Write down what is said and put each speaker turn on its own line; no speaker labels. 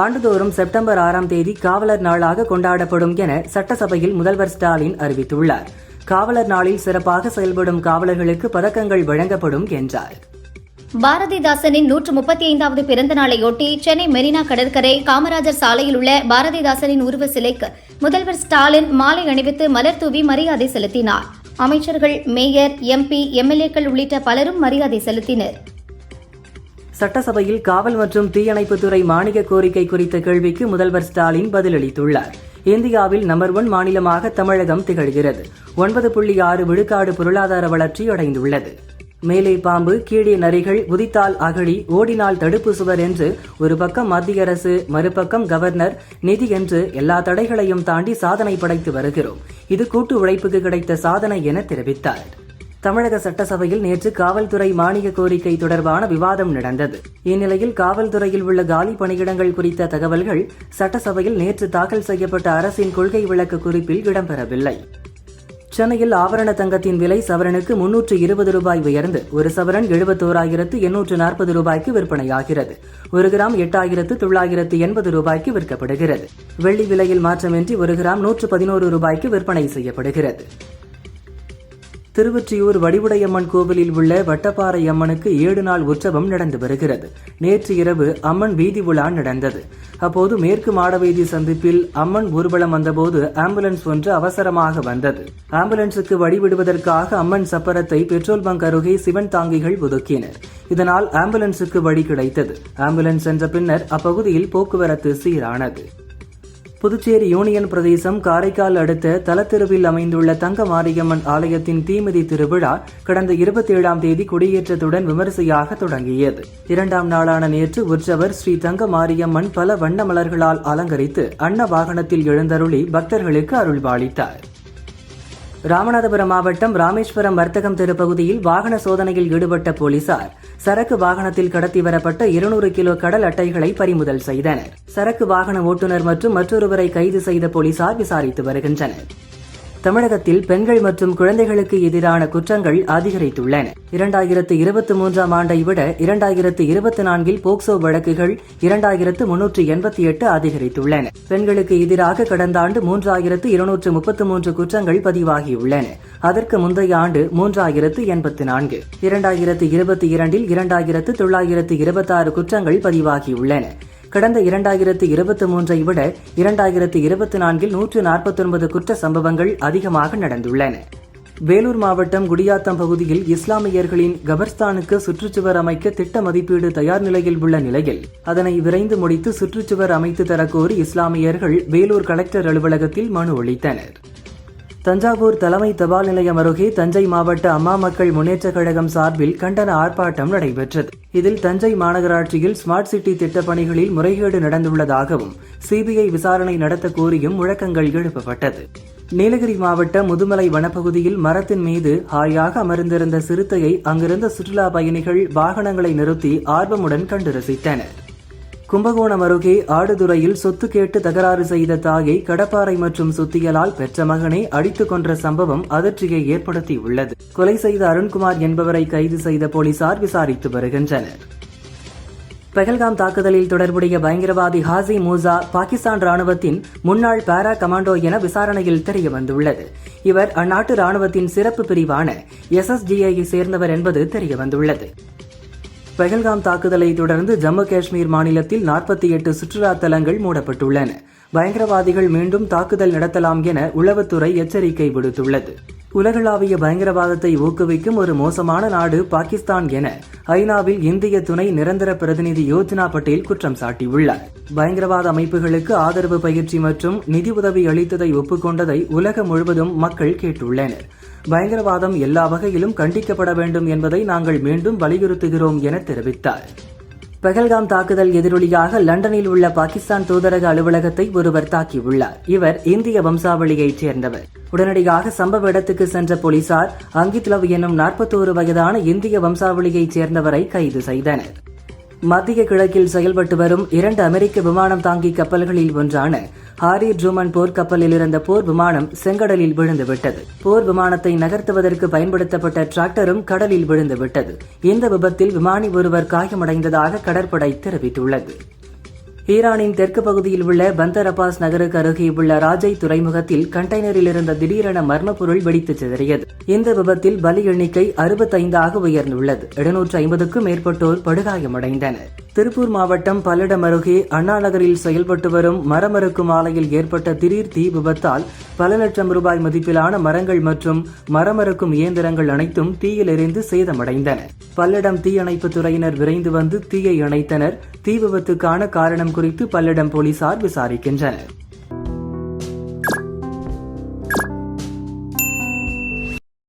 ஆண்டுதோறும் செப்டம்பர் ஆறாம் தேதி காவலர் நாளாக கொண்டாடப்படும் என சட்டசபையில் முதல்வர் ஸ்டாலின் அறிவித்துள்ளார். காவலர் நாளில் சிறப்பாக செயல்படும் காவலர்களுக்கு பதக்கங்கள் வழங்கப்படும் என்றார்.
பாரதிதாசனின் நூற்று முப்பத்தி ஐந்தாவது பிறந்த நாளையொட்டி சென்னை மெரினா கடற்கரை காமராஜர் சாலையில் உள்ள பாரதிதாசனின் உருவ சிலைக்கு முதல்வர் ஸ்டாலின் மாலை அணிவித்து மலர் தூவி மரியாதை செலுத்தினார். அமைச்சர்கள் மேயர் எம்பி எம்எல்ஏக்கள் உள்ளிட்ட பலரும் மரியாதை செலுத்தினர்.
சட்டசபையில் காவல் மற்றும் தீயணைப்புத்துறை மானிய கோரிக்கை குறித்த கேள்விக்கு முதல்வர் ஸ்டாலின் பதிலளித்துள்ளார். இந்தியாவில் நம்பர் ஒன் மாநிலமாக தமிழகம் திகழ்கிறது. ஒன்பது புள்ளி ஆறு விழுக்காடு பொருளாதார வளர்ச்சி அடைந்துள்ளது. மேலே பாம்பு கீழே நரிகள் உதித்தால் அகழி ஓடினால் தடுப்பு சுவர் என்று ஒரு பக்கம் மத்திய அரசு மறுபக்கம் கவர்னர் நிதி என்று எல்லா தடைகளையும் தாண்டி சாதனை படைத்து வருகிறோம். இது கூட்டு உழைப்புக்கு கிடைத்த சாதனை என தெரிவித்தார். தமிழக சட்டசபையில் நேற்று காவல்துறை மானிய கோரிக்கை தொடர்பான விவாதம் நடந்தது. இந்நிலையில் காவல்துறையில் உள்ள காலி பணியிடங்கள் குறித்த தகவல்கள் சட்டசபையில் நேற்று தாக்கல் செய்யப்பட்ட அரசின் கொள்கை விளக்க குறிப்பில் இடம்பெறவில்லை. சென்னையில் ஆபரண தங்கத்தின் விலை சவரனுக்கு முன்னூற்று இருபது ரூபாய் உயர்ந்து ஒரு சவரன் எழுபத்தோராயிரத்து எண்ணூற்று நாற்பது ரூபாய்க்கு விற்பனையாகிறது. ஒரு கிராம் எட்டாயிரத்து தொள்ளாயிரத்து எண்பது ரூபாய்க்கு விற்கப்படுகிறது. வெள்ளி விலையில் மாற்றமின்றி ஒரு கிராம் நூற்று பதினோரு ரூபாய்க்கு விற்பனை செய்யப்படுகிறது. திருவொற்றியூர் வடிவுடையம்மன் கோவிலில் உள்ள வட்டப்பாறை அம்மனுக்கு ஏழு நாள் உற்சவம் நடந்து வருகிறது. நேற்று இரவு அம்மன் வீதி உலா நடந்தது. அப்போது மேற்கு மாடவீதி சந்திப்பில் அம்மன் ஊர்வலம் வந்தபோது ஆம்புலன்ஸ் ஒன்று அவசரமாக வந்தது. ஆம்புலன்ஸுக்கு வழிவிடுவதற்காக அம்மன் சப்பரத்தை பெட்ரோல் பங்க் அருகே சிவன் தாங்கிகள் ஒதுக்கினர். இதனால் ஆம்புலன்ஸுக்கு வழி கிடைத்தது. ஆம்புலன்ஸ் சென்ற பின்னர் அப்பகுதியில் போக்குவரத்து சீரானது. புதுச்சேரி யூனியன் பிரதேசம் காரைக்கால் அடுத்த தலத்தெருவில் அமைந்துள்ள தங்க மாரியம்மன் ஆலயத்தின் தீமிதி திருவிழா கடந்த இருபத்தி ஏழாம் தேதி கொடியேற்றத்துடன் விமரிசையாக தொடங்கியது. இரண்டாம் நாளான நேற்று உற்சவர் ஸ்ரீ தங்க மாரியம்மன் பல வண்ண மலர்களால் அலங்கரித்து அன்ன வாகனத்தில் எழுந்தருளி பக்தர்களுக்கு அருள்பாளித்தார் ராமநாதபுரம் மாவட்டம் ராமேஸ்வரம் வர்த்தகம் தெருப்பகுதியில் வாகன சோதனையில் ஈடுபட்ட போலீசார் சரக்கு வாகனத்தில் கடத்தி வரப்பட்ட இருநூறு கிலோ கடல் அட்டைகளை பறிமுதல் செய்தனர். சரக்கு வாகன ஓட்டுநர் மற்றும் மற்றொருவரை கைது செய்த போலீசார் விசாரித்து வருகின்றனர். தமிழகத்தில் பெண்கள் மற்றும் குழந்தைகளுக்கு எதிரான குற்றங்கள் அதிகரித்துள்ளன. இரண்டாயிரத்து இருபத்தி மூன்றாம் ஆண்டை விட இரண்டாயிரத்து இருபத்தி நான்கில் போக்சோ வழக்குகள் இரண்டாயிரத்து முன்னூற்று எண்பத்தி எட்டு அதிகரித்துள்ளன. பெண்களுக்கு எதிராக கடந்த ஆண்டு மூன்றாயிரத்து இருநூற்று முப்பத்து மூன்று குற்றங்கள் பதிவாகியுள்ளன. அதற்கு முந்தைய ஆண்டு மூன்றாயிரத்து எண்பத்து நான்கு. இரண்டாயிரத்து இருபத்தி இரண்டில் இரண்டாயிரத்து தொள்ளாயிரத்து இருபத்தாறு குற்றங்கள் பதிவாகியுள்ளன. கடந்த இரண்டாயிரத்து இருபத்தி மூன்றை விட இரண்டாயிரத்து இருபத்தி நான்கில் நூற்று நாற்பத்தொன்பது குற்ற சம்பவங்கள் அதிகமாக நடந்துள்ளன. வேலூர் மாவட்டம் குடியாத்தம் பகுதியில் இஸ்லாமியர்களின் கபர்ஸ்தானுக்கு சுற்றுச்சுவர் அமைக்க திட்ட மதிப்பீடு தயார் நிலையில் உள்ள நிலையில் அதனை விரைந்து முடித்து சுற்றுச்சுவர் அமைத்து தரக்கோரி இஸ்லாமியர்கள் வேலூர் கலெக்டர் அலுவலகத்தில் மனு அளித்தனர். தஞ்சாவூர் தலைமை தபால் நிலையம் அருகே தஞ்சை மாவட்ட அம்மா மக்கள் முன்னேற்றக் கழகம் சார்பில் கண்டன ஆர்ப்பாட்டம் நடைபெற்றது. இதில் தஞ்சை மாநகராட்சியில் ஸ்மார்ட் சிட்டி திட்டப் பணிகளில் முறைகேடு நடந்துள்ளதாகவும் சிபிஐ விசாரணை நடத்த கோரியும் முழக்கங்கள் எழுப்பப்பட்டது. நீலகிரி மாவட்ட முதுமலை வனப்பகுதியில் மரத்தின் மீது ஹாயாக அமர்ந்திருந்த சிறுத்தையை அங்கிருந்த சுற்றுலா பயணிகள் வாகனங்களை நிறுத்தி ஆர்வமுடன் கண்டு ரசித்தனர். கும்பகோணம் அருகே ஆடுதுறையில் சொத்து கேட்டு தகராறு செய்த தாயை கடப்பாறை மற்றும் சுத்தியலால் பெற்ற மகனை அடித்துக் கொன்ற சம்பவம் அதிர்ச்சியை ஏற்படுத்தியுள்ளது. கொலை செய்த அருண்குமார் என்பவரை கைது செய்த போலீசார் விசாரித்து வருகின்றனர். பெகல்காம் தாக்குதலில் தொடர்புடைய பயங்கரவாதி ஹாசி மூசா பாகிஸ்தான் ராணுவத்தின் முன்னாள் பாரா கமாண்டோ என விசாரணையில் தெரிய வந்துள்ளது. இவர் அந்நாட்டு ராணுவத்தின் சிறப்பு பிரிவான எஸ்எஸ்டிஐயை சேர்ந்தவர் என்பது தெரிய பெஹல்காம் தாக்குதலை தொடர்ந்து ஜம்மு காஷ்மீர் மாநிலத்தில் நாற்பத்தி எட்டு சுற்றுலா தலங்கள் மூடப்பட்டுள்ளன. பயங்கரவாதிகள் மீண்டும் தாக்குதல் நடத்தலாம் என உளவுத்துறை எச்சரிக்கை விடுத்துள்ளது. உலகளாவிய பயங்கரவாதத்தை ஊக்குவிக்கும் ஒரு மோசமான நாடு பாகிஸ்தான் என ஐநாவில் இந்திய துணை நிரந்தர பிரதிநிதி யோஜனா பட்டேல் குற்றம் சாட்டியுள்ளார். பயங்கரவாத அமைப்புகளுக்கு ஆதரவு பயிற்சி மற்றும் நிதி உதவி அளித்ததை ஒப்புக்கொண்டதை உலகம் முழுவதும் மக்கள் கேட்டுள்ளனர். பயங்கரவாதம் எல்லா வகையிலும் கண்டிக்கப்பட வேண்டும் என்பதை நாங்கள் மீண்டும் வலியுறுத்துகிறோம் என தெரிவித்தார். பெகல்காம் தாக்குதல் எதிரொலியாக லண்டனில் உள்ள பாகிஸ்தான் தூதரக அலுவலகத்தை ஒருவர் தாக்கியுள்ளார். இவர் இந்திய வம்சாவளியைச் சேர்ந்தவர். உடனடியாக சம்பவ இடத்துக்கு சென்ற போலீசார் அங்கித்லவ் எனும் நாற்பத்தோரு வயதான இந்திய வம்சாவளியைச் சேர்ந்தவரை கைது செய்தனர். மத்திய கிழக்கில் செயல்பட்டு வரும் இரண்டு அமெரிக்க விமானம் தாங்கி கப்பல்களில் ஒன்றான ஹாரி ட்ரூமன் போர்க்கப்பலில் இருந்த போர் விமானம் செங்கடலில் விழுந்துவிட்டது. போர் விமானத்தை நகர்த்துவதற்கு பயன்படுத்தப்பட்ட டிராக்டரும் கடலில் விழுந்துவிட்டது. இந்த விபத்தில் விமானி ஒருவர் காயமடைந்ததாக கடற்படை தெரிவித்துள்ளது. ஈரானின் தெற்கு பகுதியில் உள்ள பந்தர் அப்பாஸ் நகருக்கு அருகே உள்ள ராஜை துறைமுகத்தில் கண்டெய்னரில் இருந்த திடீரென மர்மப்பொருள் வெடித்து சிதறியது. இந்த விபத்தில் பலி எண்ணிக்கை அறுபத்தைந்தாக உயர்ந்துள்ளது. எழுநூற்று ஐம்பதுக்கும் மேற்பட்டோர் படுகாயமடைந்தனர். திருப்பூர் மாவட்டம் பல்லடம் அருகே அண்ணா நகரில் செயல்பட்டு வரும் மரமறுக்கும் ஆலையில் ஏற்பட்ட திடீர் தீ விபத்தால் பல லட்சம் ரூபாய் மதிப்பிலான மரங்கள் மற்றும் மரமறுக்கும் இயந்திரங்கள் அனைத்தும் தீயில் எரிந்து சேதமடைந்தன. பல்லடம் தீயணைப்பு துறையினர் விரைந்து வந்து தீயை அணைத்தனர். தீ விபத்துக்கான காரணம் குறித்து பல்லடம் போலீசார் விசாரிக்கின்றனர்.